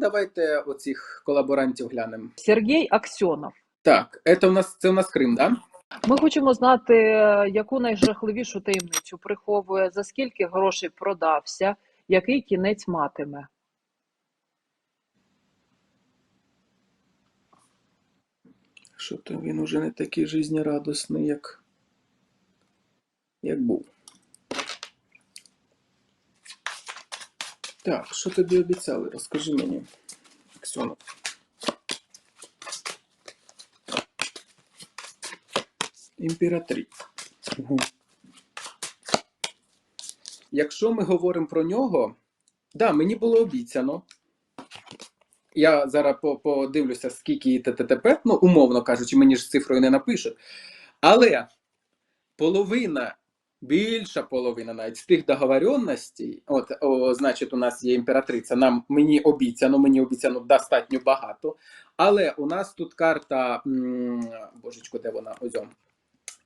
давайте оцих колаборантів глянемо. Сергій Аксьонов. Так, це у нас це у нас Крим, да? Ми хочемо знати, е, яку найжахливішу таємницю приховує, за скільки грошей продався, який кінець матиме. Що то він уже не такий жизнерадісний, як, як був. Так, що тобі обіцяли? Розкажи мені, Ксьонов. Імператриця. Угу. Якщо ми говоримо про нього, да, мені було обіцяно. Я зараз подивлюся, скільки і ТТТП, ну, умовно кажучи, мені ж цифрою не напишуть. Але половина, більша половина навіть з тих договоренностей, от, о, значить, у нас є імператриця, нам мені обіцяно, мені обіцяно достатньо багато. Але у нас тут карта, божечко, де вона? Ось.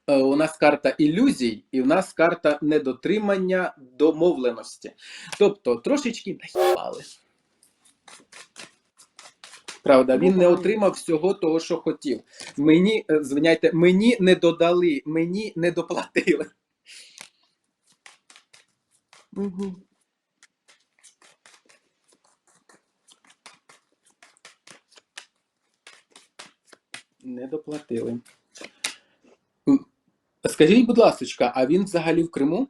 Е, У нас карта ілюзій, і у нас карта недотримання домовленості. Тобто трошечки наїбали. Правда, він не отримав всього того, що хотів. Мені, е, звиняйте, мені не додали, мені не доплатили. Угу. Не доплатили. Скажіть, будь ласка, а він взагалі в Криму?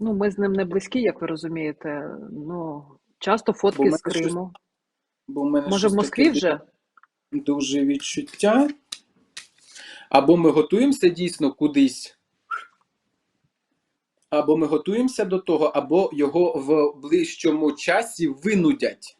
Ну, ми з ним не близькі, як ви розумієте. Ну, часто фотки з щось Криму. Бо в мене Може, в Москві вже? дуже відчуття. Або ми готуємося дійсно кудись, або ми готуємося до того, або його в ближчому часі винудять.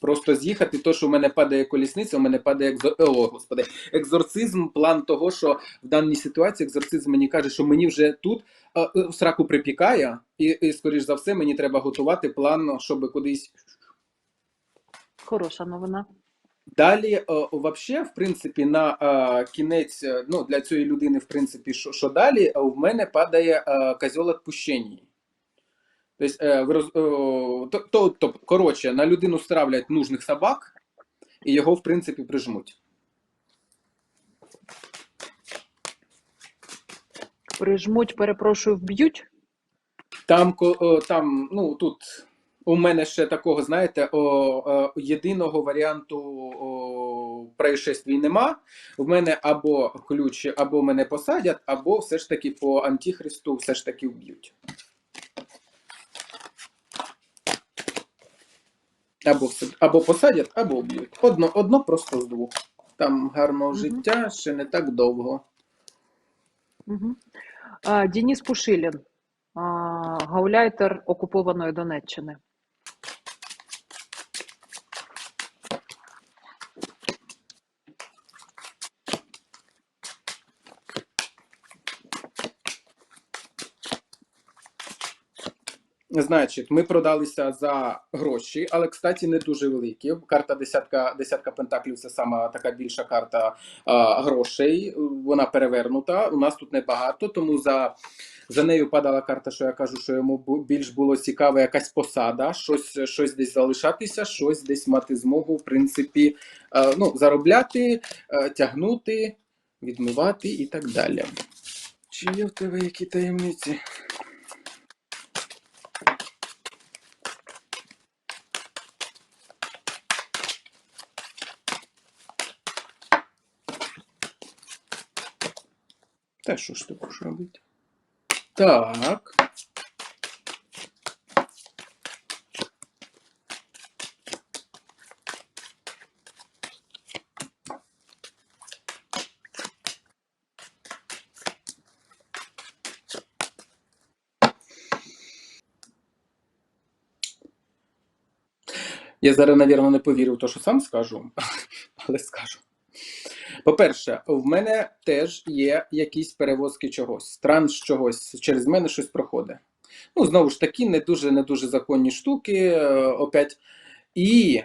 Просто з'їхати, то, що в мене падає колісниця, у мене падає екзор... О, господи, екзорцизм, план того, що в даній ситуації екзорцизм мені каже, що мені вже тут е, в сраку припікає, і, і, скоріш за все, мені треба готувати план, щоб кудись Хороша новина. Далі, е, вообще, в принципі, на е, кінець, е, ну, для цієї людини, в принципі, що, що далі, в мене падає козьол відпущення. Тобто, то, то, то, коротше, на людину стравлять нужних собак, і його, в принципі, прижмуть. Прижмуть, перепрошую, вб'ють. Там, там, ну, тут у мене ще такого, знаєте, о, е, єдиного варіанту о, происшествій нема. В мене або ключ, або мене посадять, або все ж таки по антихристу все ж таки вб'ють. Або, або посадять, або вб'ють. Одно, одно просто з двох. Там гарного Мгм. життя ще не так довго. Угу. А, Дініс Пушилін, гауляйтер окупованої Донеччини. Значить, ми продалися за гроші, але, кстати, не дуже великі. Карта десятка, десятка пентаклів це сама така більша карта а, грошей. Вона перевернута. У нас тут небагато, тому за, за нею падала карта, що я кажу, що йому більш було цікаво якась посада, щось, щось десь залишатися, щось десь мати змогу, в принципі, а, ну, заробляти, а, тягнути, відмивати і так далі. Чи є в тебе які таємниці? Та що ж ти робити? Так. Я зараз, напевно, не повірив в те, що сам скажу, але скажу. По-перше, в мене теж є якісь перевозки чогось, транс чогось, через мене щось проходить. Ну, знову ж таки, не дуже не дуже законні штуки. е, Опять. І.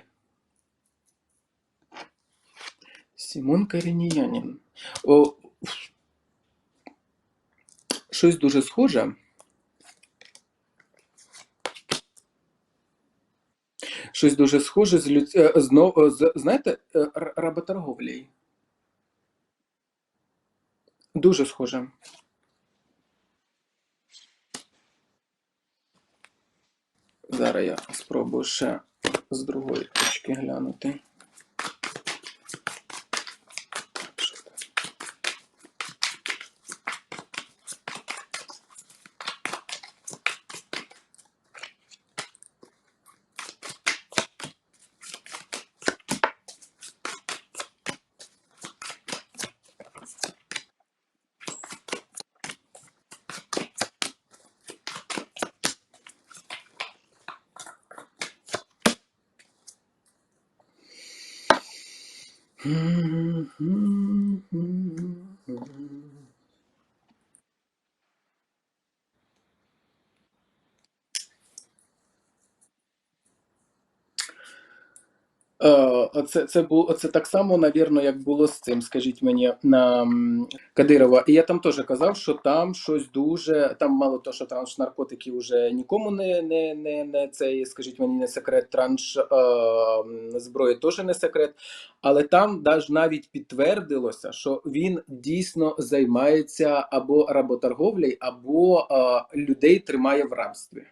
Сімон Карініянін. О, щось дуже схоже. Щось дуже схоже з людь... е, е, з, знаєте, е, работорговлею. Дуже схоже. Зараз я спробую ще з другої точки глянути. Е, Оце, це, було, це так само, навірно, як було з цим, скажіть мені, на Кадирова. І я там теж казав, що там щось дуже, там мало того, що транш наркотиків вже нікому не, не, не, не цей, скажіть мені, не секрет, транш е, зброї теж не секрет. Але там навіть підтвердилося, що він дійсно займається або работорговлею, або е, людей тримає в рабстві.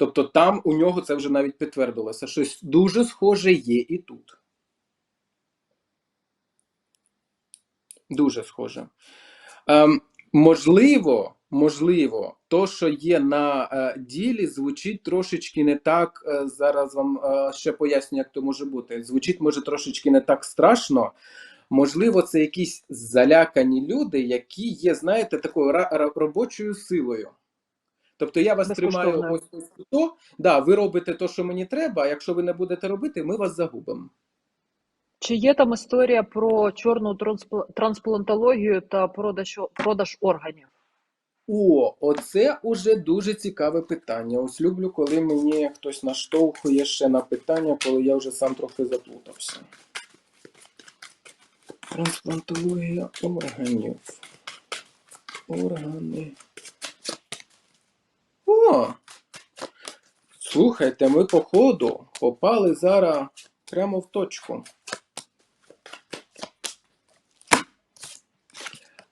Тобто там у нього це вже навіть підтвердилося. Щось дуже схоже є і тут. Дуже схоже. Ем, можливо, можливо, то, що є на е, ділі, звучить трошечки не так. е, зараз вам е, ще поясню, як то може бути. Звучить, може, трошечки не так страшно. Можливо, це якісь залякані люди, які є, знаєте, такою робочою силою. Тобто я вас тримаю ось ось то, да, ви робите те, що мені треба, а якщо ви не будете робити, ми вас загубимо. Чи є там історія про чорну трансплантологію та продаж, продаж органів? О, оце уже дуже цікаве питання. Ось люблю, коли мені хтось наштовхує ще на питання, коли я вже сам трохи заплутався. Трансплантологія органів. Органи. Слухайте, ми по ходу попали зараз прямо в точку.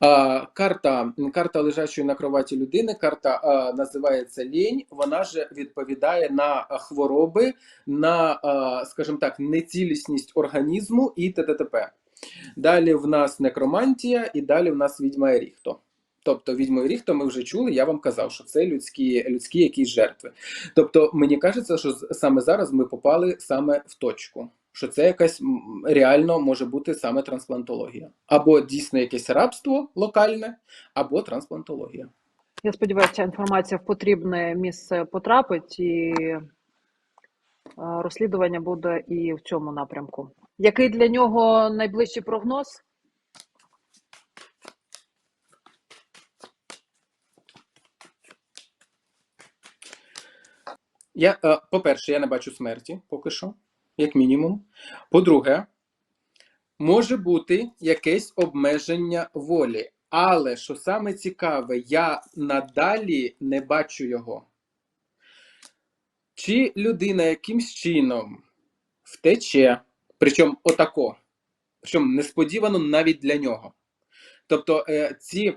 А, карта, карта лежачої на кроваті людини, карта а, називається лінь. Вона ж відповідає на хвороби, на, а, скажімо так, нецілісність організму і т.т.т.п. Далі в нас некромантія, і далі в нас відьма і ріхто. Тобто відьму і ріхто ми вже чули, я вам казав, що це людські, людські якісь жертви. Тобто, мені кажеться, що саме зараз ми попали саме в точку. Що це якась реально може бути саме трансплантологія. Або дійсно якесь рабство локальне, або трансплантологія. Я сподіваюся, ця інформація в потрібне місце потрапить, і е, розслідування буде і в цьому напрямку. Який для нього найближчий прогноз? Я, е, по-перше, я не бачу смерті поки що, як мінімум. По-друге, може бути якесь обмеження волі. Але що саме цікаве, я надалі не бачу його. Чи людина якимсь чином втече, причому отако, причому несподівано навіть для нього. Тобто, е, ці,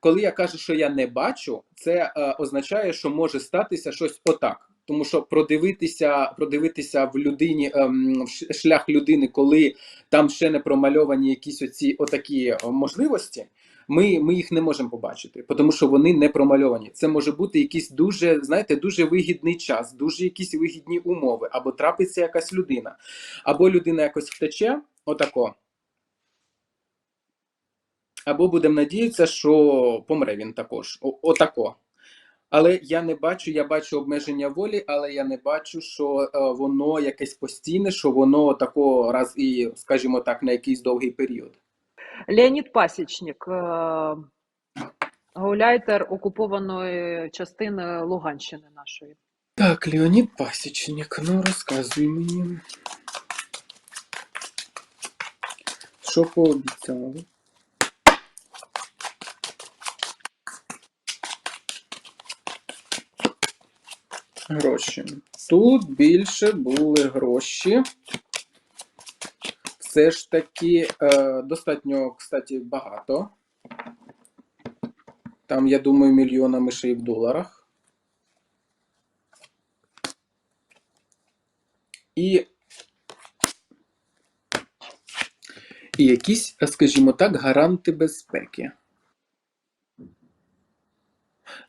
коли я кажу, що я не бачу, це е, означає, що може статися щось отак. Тому що продивитися, продивитися в людині ем, в шлях людини, коли там ще не промальовані якісь оці отакі е, можливості, ми, ми їх не можемо побачити, тому що вони не промальовані. Це може бути якийсь дуже, знаєте, дуже вигідний час, дуже якісь вигідні умови, або трапиться якась людина, або людина якось втече, отако. Або будемо надіятися, що помре він також. Отако. Але я не бачу, я бачу обмеження волі, але я не бачу, що е, воно якесь постійне, що воно тако раз і, скажімо так, на якийсь довгий період. Леонід Пасічник, е, гауляйтер окупованої частини Луганщини нашої. Так, Леонід Пасічник, ну розказуй мені. Що пообіцяли? Гроші. Тут більше були гроші. Все ж таки е, достатньо, кстати, багато. Там, я думаю, мільйонами ще в доларах. І, і якісь, скажімо так, гаранти безпеки.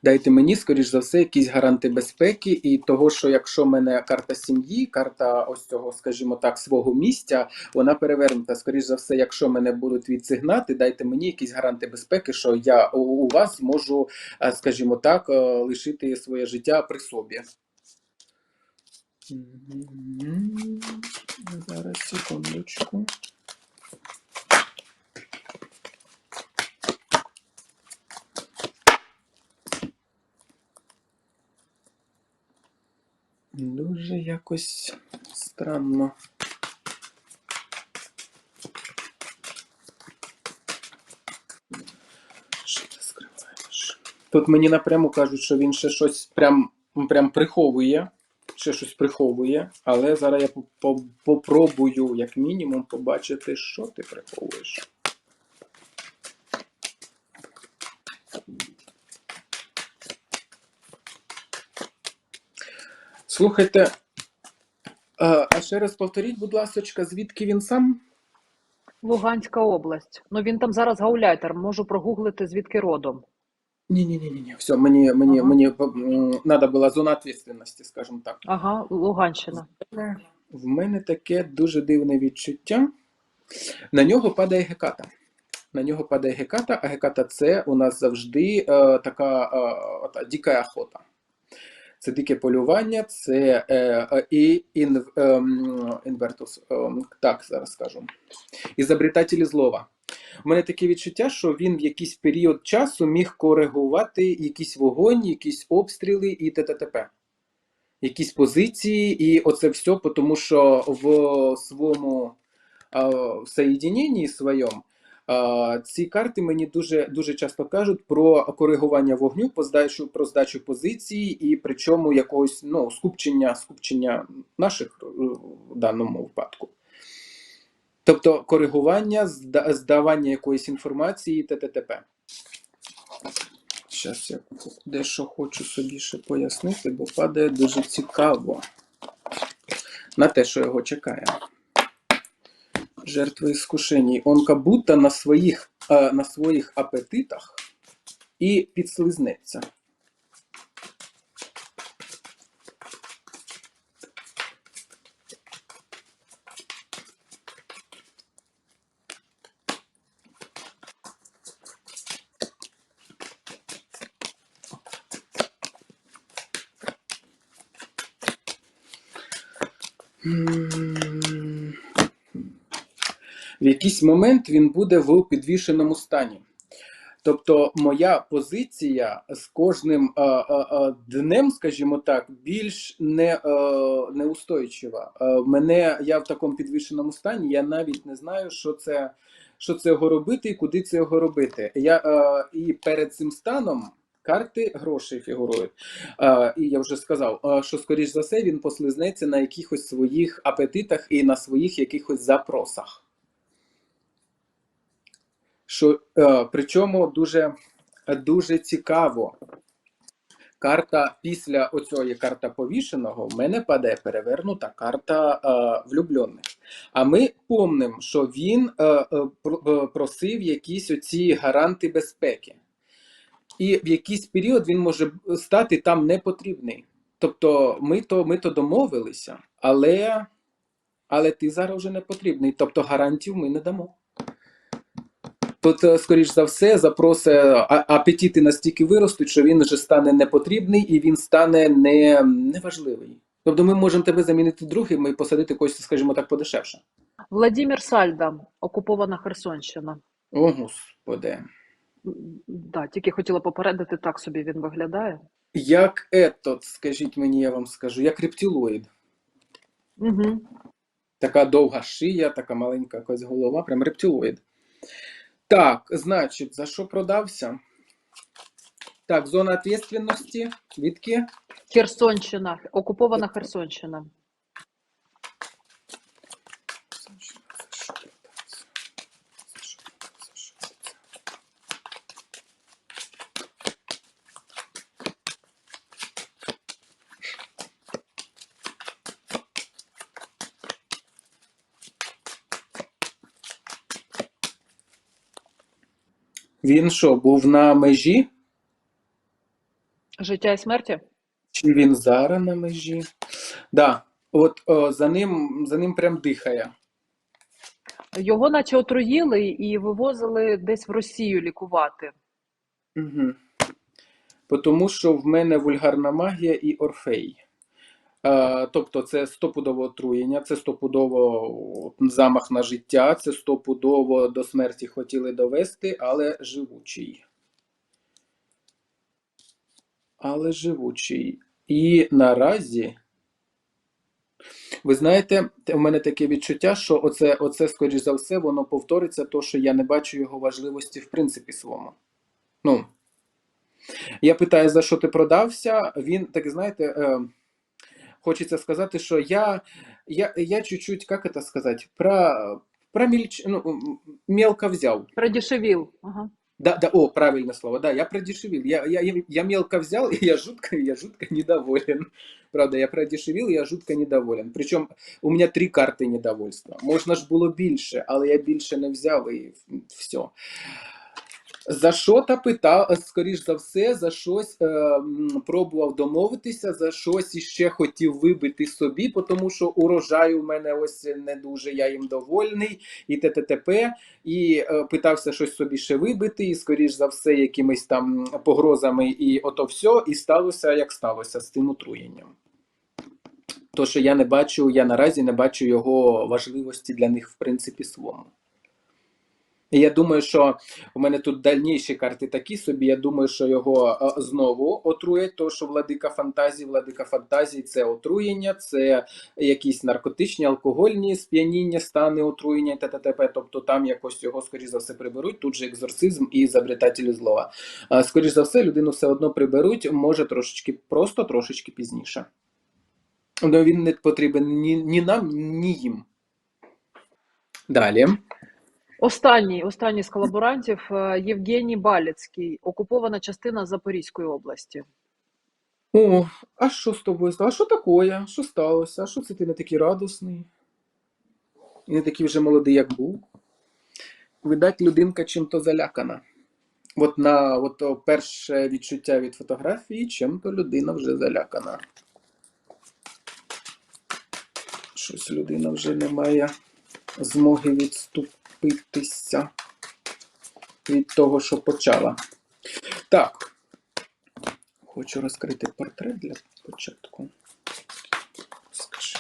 Дайте мені, скоріш за все, якісь гаранти безпеки, і того, що якщо в мене карта сім'ї, карта ось цього, скажімо так, свого місця, вона перевернута. Скоріш за все, якщо мене будуть відсигнати, дайте мені якісь гаранти безпеки, що я у, вас зможу, е, скажімо так, е, лишити своє життя при собі. Зараз секундочку. Дуже якось странно. Що ти скриваєш? Тут мені напряму кажуть, що він ще щось прям, прям приховує. Ще щось приховує, але зараз я по- по- попробую, як мінімум, побачити, що ти приховуєш. Слухайте, а а ще раз повторіть, будь ласка, звідки він сам? Луганська область. Ну він там зараз гауляйтер. Можу прогуглити звідки родом. Ні, ні, ні, ні. Все, мені, мені, Ага. мені надо була зона відповідальності, скажімо так. Ага, Луганщина. В мене таке дуже дивне відчуття. На нього падає геката. На нього падає геката, а геката це у нас завжди е, така е, ота, дика охота. Це дике полювання, це е, е, і ін, ем, інвертус. ем, так, зараз скажу. Ізобретателі злова. У мене таке відчуття, що він в якийсь період часу міг коригувати якийсь вогонь, якісь обстріли і т.т.т.п. Якісь позиції, і оце все, тому що в своєму а, соєдиненні своєму ці карти мені дуже, дуже часто кажуть про коригування вогню, по здачу, про здачу позиції, і причому якогось ну, скупчення, скупчення наших е, в даному випадку. Тобто коригування, здавання якоїсь інформації т.т.т.п. Зараз я дещо хочу собі ще пояснити, бо падає дуже цікаво на те, що його чекає. Жертви іскушеній. Он как будто на своих, е, на своїх апетитах і підслизнеться. Якийсь момент він буде в підвішеному стані. Тобто, моя позиція з кожним е, е, е, днем, скажімо так, більш не, е, неустойчива. Е, мене я в такому підвішеному стані, я навіть не знаю, що це, що це його робити і куди це його робити. Я, е, і перед цим станом карти грошей фігурують. Е, і я вже сказав, що скоріш за все він послизнеться на якихось своїх апетитах і на своїх якихось запросах. Що, е, причому дуже, дуже цікаво. Карта після оцієї карта повішеного в мене падає перевернута карта е, влюблених. А ми помнимо, що він е, е, е, просив якісь оці гаранти безпеки. І в якийсь період він може стати там непотрібний. Тобто ми то, ми то домовилися, але, але ти зараз вже не потрібний. Тобто гарантів ми не дамо. Тут, е, скоріш за все, запроси а- апетити настільки виростуть, що він вже стане непотрібний і він стане не, неважливий. Тобто ми можемо тебе замінити другим і посадити когось, скажімо так, подешевше. Владимир Сальда, окупована Херсонщина. О, господи. Да, тільки хотіла попередити, так собі він виглядає. Як етот, скажіть мені, я вам скажу, як рептилоїд. Угу. Така довга шия, така маленька якась голова, прям рептилоїд. Так, значить, за що продався? Так, зона відповідальності. Відки? Херсонщина, окупована Херсонщина. Він що, був на межі? Життя і смерті? Чи він зараз на межі? Да, от о, за ним, за ним прям дихає. Його наче отруїли і вивозили десь в Росію лікувати. Угу. Тому що в мене вульгарна магія і орфей. Е, тобто це стопудово отруєння, це стопудово замах на життя, це стопудово до смерті хотіли довести, але живучий. Але живучий. І наразі, ви знаєте, у мене таке відчуття, що оце, оце скоріш за все, воно повториться, то, що я не бачу його важливості в принципі своєму. Ну, я питаю, за що ти продався? Він, так знаєте, хочеться сказати, що я, я, я чуть-чуть, як це сказати, про, про мельч, ну, мелко взяв. Продешевіл. Ага. Да, да, о, правильное слово, да, я продешевил. Я, я, я, я мелко взял, и я жутко, я жутко недоволен. Правда, я продешевил, я жутко недоволен. Причому у мене три карти недовольства. Можна ж було більше, але я більше не взяв і все. За що та питав, скоріш за все, за щось е, пробував домовитися, за щось іще хотів вибити собі, тому що урожай у мене ось не дуже, я їм довольний, і т.т.т.п. І е, питався щось собі ще вибити, і скоріш за все, якимись там погрозами, і ото все, і сталося, як сталося з цим отруєнням. То, що я не бачу, я наразі не бачу його важливості для них, в принципі, своєму. Я думаю, що у мене тут дальніші карти такі собі. Я думаю, що його е, знову отруять, тому що владика фантазії, владика фантазії це отруєння, це якісь наркотичні, алкогольні сп'яніння, стани отруєння, т.т.т.п. Тобто там якось його, скоріш за все, приберуть. Тут же екзорцизм і изобретателі злова. А, Скоріш за все, людину все одно приберуть, може трошечки, просто трошечки пізніше. Ну, він не потрібен ні, ні нам, ні їм. Далі. Останній, останній з колаборантів е, Євгеній Балецький, окупована частина Запорізької області. О, а що з тобою стало? А що таке? Що сталося? А що це ти не такий радісний? І не такий вже молодий, як був? Видать, людинка чим-то залякана. От на от, перше відчуття від фотографії, чим-то людина вже залякана. Щось людина вже не має змоги відступитися від того, що почала. Так. Хочу розкрити портрет для початку. Скажи.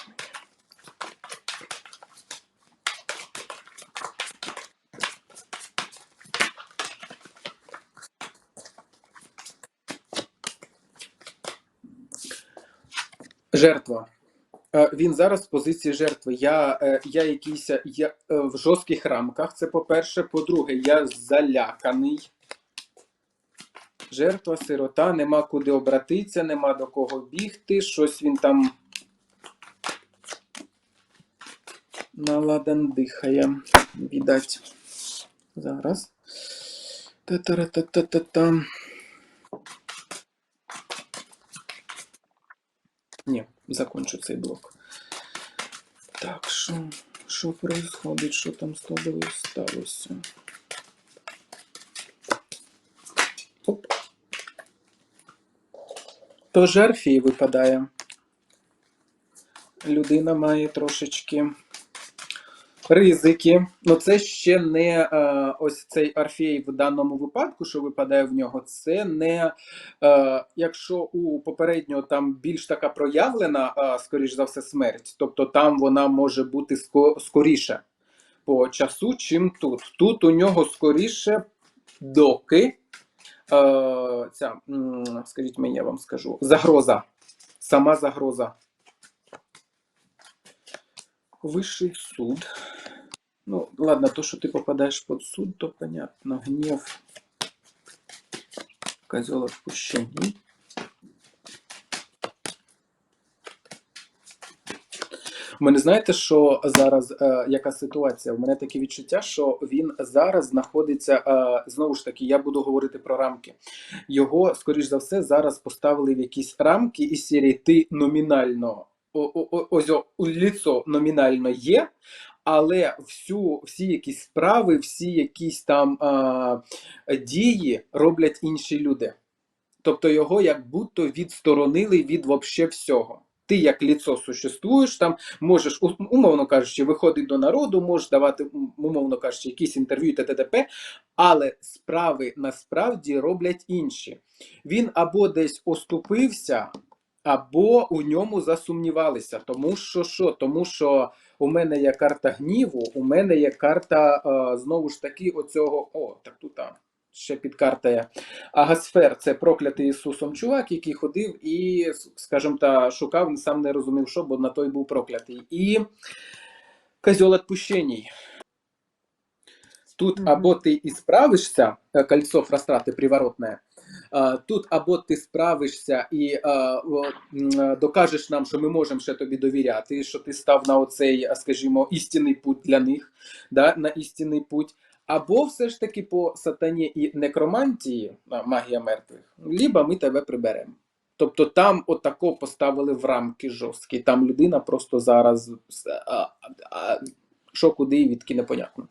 Жертва. Е, Він зараз в позиції жертви. Я, е, я якийсь я, е, в жорстких рамках. Це по-перше. По-друге, я заляканий. Жертва, сирота, нема куди обратитися, нема до кого бігти, щось він там наладан дихає. Відать. Зараз. Та-та-та-та-та-та. Ні, закончу цей блок. Так, що, що происходить, що там з тобою сталося? Оп. То жерфії випадає. Людина має трошечки ризики. Ну, це ще не е, ось цей Орфей в даному випадку, що випадає в нього, це не е, якщо у попереднього там більш така проявлена, е, скоріш за все, смерть, тобто там вона може бути скоріше по часу, чим тут. Тут у нього скоріше доки. Е, ця, скажіть мені, я вам скажу, загроза. Сама загроза. Вищий суд. Ну, ладно, то, что ты попадаешь под суд, то понятно. Гнев, козел отпущений. У мене знаєте, що зараз е, яка ситуація? У мене таке відчуття, що він зараз знаходиться е, знову ж таки. Я буду говорити про рамки. Його, скоріш за все, зараз поставили в якісь рамки і серії ти номінально. Ось ліцо номінально є, але всю, всі якісь справи, всі якісь там е, дії роблять інші люди. Тобто його як будто відсторонили від вообще всього. Ти як ліцо существуєш, там можеш, умовно кажучи, виходити до народу, можеш давати, умовно кажучи, якісь інтерв'ю, т.т.т.п., але справи насправді роблять інші. Він або десь оступився, або у ньому засумнівалися. Тому що що? Тому що у мене є карта гніву, у мене є карта е, знову ж таки оцього. О, так тут а, ще підкартає. Агасфер це проклятий Ісусом чувак, який ходив і, скажімо та, шукав, сам не розумів, що, бо на той був проклятий. І козьол відпущений. Тут або ти і справишся, е, кольцо фрастрати приворотне, тут або ти справишся і е, е, докажеш нам, що ми можемо ще тобі довіряти, що ти став на оцей, е, скажімо, істинний путь для них, да, на істинний путь. Або все ж таки по сатані і некромантії, магія мертвих, либо ми тебе приберемо. Тобто там отако поставили в рамки жорсткі. Там людина просто зараз що куди і відки непонятно.